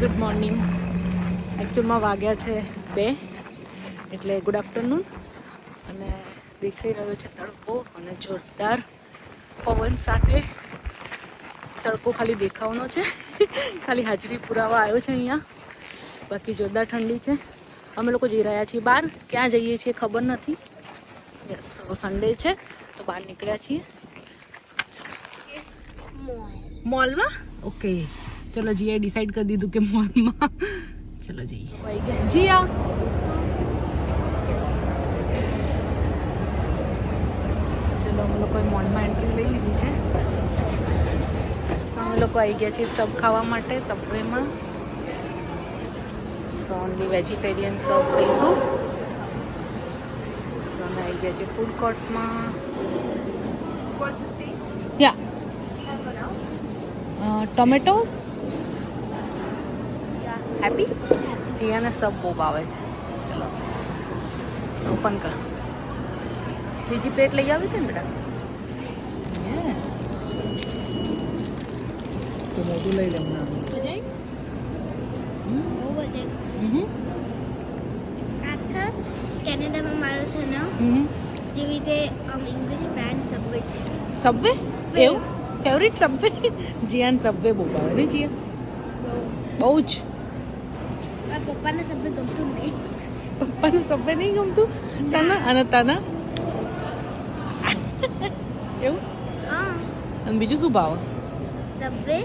Good morning એકચ્યુઅલમાં વાગ્યા છે બે એટલે ગુડ આફ્ટરનૂન અને દેખાઈ રહ્યો છે તડકો અને જોરદાર પવન સાથે. તડકો ખાલી દેખાવાનો છે. ખાલી હાજરી પુરાવા આવ્યો છે અહીંયા. બાકી જોરદાર ઠંડી છે. અમે લોકો જઈ રહ્યા છીએ બહાર. ક્યાં જઈએ છીએ ખબર નથી. યસ સન્ડે છે તો બહાર નીકળ્યા છીએ. મોલમાં ઓકે ચલો જીએ ડિસાઈડ કરી દીધું કે મોલમાં ચલો જઈએ. જીયા ચલો અમે લોકોએ મોલમાં એન્ટ્રી લઈ લીધી છે. અમે લોકો આવી ગયા છીએ સબ ખાવા માટે સબવેમાં. સો ઓનલી વેજીટેરિયન સબ ખાઈશું સો અમે આવી ગયા છીએ ફૂડ કોર્ટમાં યા ટોમેટોસ હેપી જીયાને સબ બહુ ભાવે છે. ચલો. ઓપન કર. બીજી પ્લેટ લઈ આવી હતી ને બેટા? મોટું લઈ લે હમણાં મજા બહુ હમ. બધે આખા કેનેડામાં મારો છે ને હમ. જેવી રીતે ઇંગ્લિશ બ્રાન્ડ સબવે છે. સબવે એવું? ફેવરિટ સબવે જીયાન સબવે બહુ ભાવે ને જીયા બહુ જ. પપ્પાને સભ્ય ગમતું નહીં. પપ્પાને સભ્ય નહીં ગમતું? તાના? અને તાના? એવું? હા. અને બીજું શું ભાવ? સભ્ય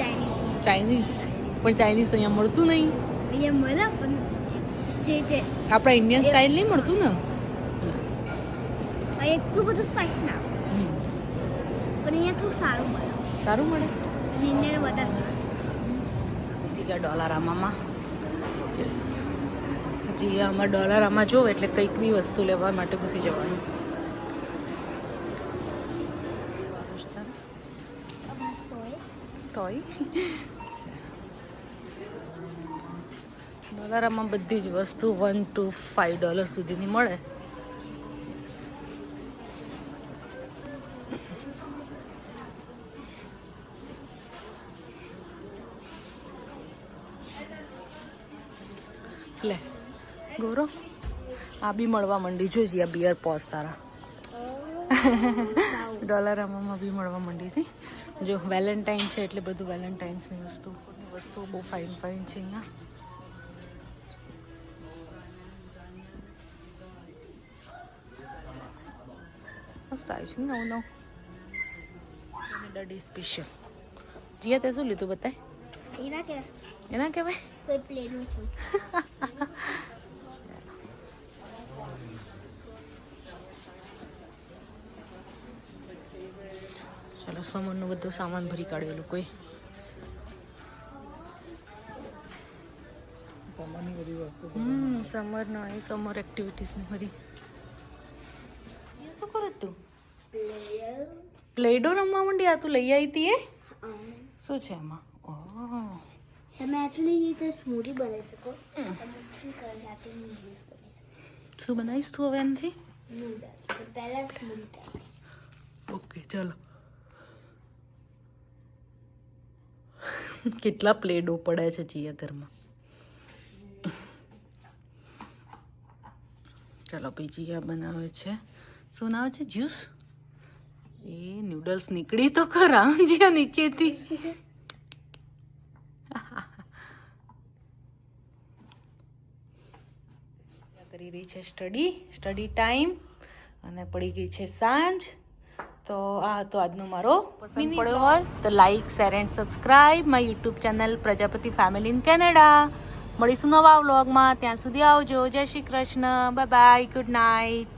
ચાઇનીઝ ચાઇનીઝ પણ ચાઇનીઝ અહીંયા મળતું નહીં. અહીંયા મળે પણ જે જે આપણા ઇન્ડિયન સ્ટાઇલ નહીં મળતું ને? એટલું બધું સ્પાઇસ ના પણ અહીંયા થોડું સારું મળે. સારું મળે? ઇન્ડિયાને વધારે સારું. ઘૂસી ગયા ડોલારામામાં. યસ હજી આમાં ડોલારામાં જોવે એટલે કંઈક બી વસ્તુ લેવા માટે ઘૂસી જવાનું. ટોય ડોલારામાં બધી જ વસ્તુ વન ટુ ફાઈવ ડોલર સુધીની મળે. લે ગૌરવ આ બી મળવા માંડી. જોઈજે આ બિયર પોસ તારા. ડોલરામાં બી મળવા માંડી હતી. જો વેલેન્ટાઇન છે એટલે બધું વેલેન્ટાઇન્સની વસ્તુ. વસ્તુ બહુ ફાઇન ફાઇન છે અહીંયા. મસ્ત આવ્યું છે ને નવું નવું. ડડી સ્પેશિયલ જીયા તે શું લીધું બતાય? એના કહેવાય. એના કહેવાય? કોઈ પ્લેનું છું. ચાલો સમરનું બધું સામાન ભરી કાઢ્યો લોકોએ. હમ સમરના એ સમર એક્ટિવિટીઝની બધી. શું કરો તું? પ્લેડો રમવા માંડી? આ તું લઈ આવી હતી એ? શું છે એમાં ઓહ. તમે એટલી રીતે સ્મૂધી બનાવી શકો? શું બનાવીશ તું હવે એનાથી? પહેલા ઓકે ચાલો. કેટલા પ્લેડો પડ્યા છે જીયા ઘરમાં ચાલો ભાઈ જીયા બનાવે છે. શું નાવે છે? જ્યુસ? એ નૂડલ્સ નીકળી તો ખરા, જીયા નીચેથી. કરી રહી છે સ્ટડી. Study time. અને પડી ગઈ છે સાંજ. તો આ હતો આજનો મારો પસંદ પડ્યો હોય તો like share and subscribe my YouTube channel Prajapati family in Canada મળીશું નવા વ્લોગમાં ત્યાં સુધી આવજો. Jai Shri Krishna. Bye bye good night